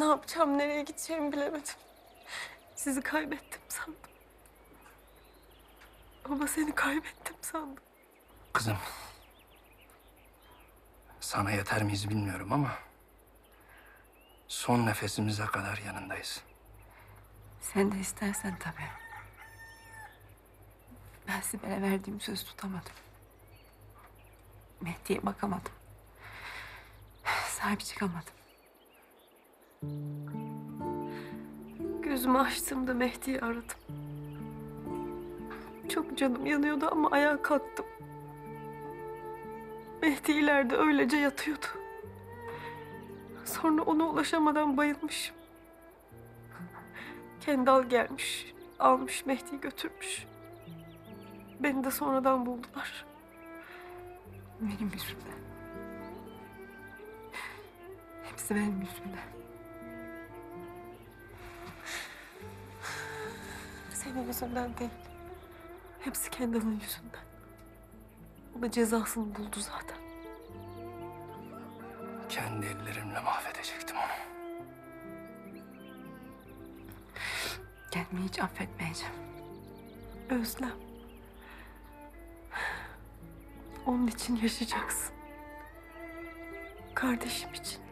Ne yapacağım, nereye gideceğimi bilemedim. Sizi kaybettim sandım. Ama seni kaybettim sandım. Kızım. Sana yeter miyiz bilmiyorum ama... ...son nefesimize kadar yanındayız. Sen de istersen tabii. Ben Sibel'e verdiğim sözü tutamadım. Mehdi'ye bakamadım. Sahip çıkamadım. Gözümü açtığımda Mehdi'yi aradım. Çok canım yanıyordu ama ayağa kalktım. Mehdi ileride öylece yatıyordu. Sonra ona ulaşamadan bayılmışım. Kendal gelmiş, almış Mehdi'yi götürmüş. Beni de sonradan buldular. Benim yüzümden. Hepsi benim yüzümden. Senin yüzünden değil. Hepsi Kendal'ın yüzünden. O da cezasını buldu zaten. Kendi ellerimle mahvedecektim onu. Kendimi hiç affetmeyeceğim. Özlem. Onun için yaşayacaksın. Kardeşim için.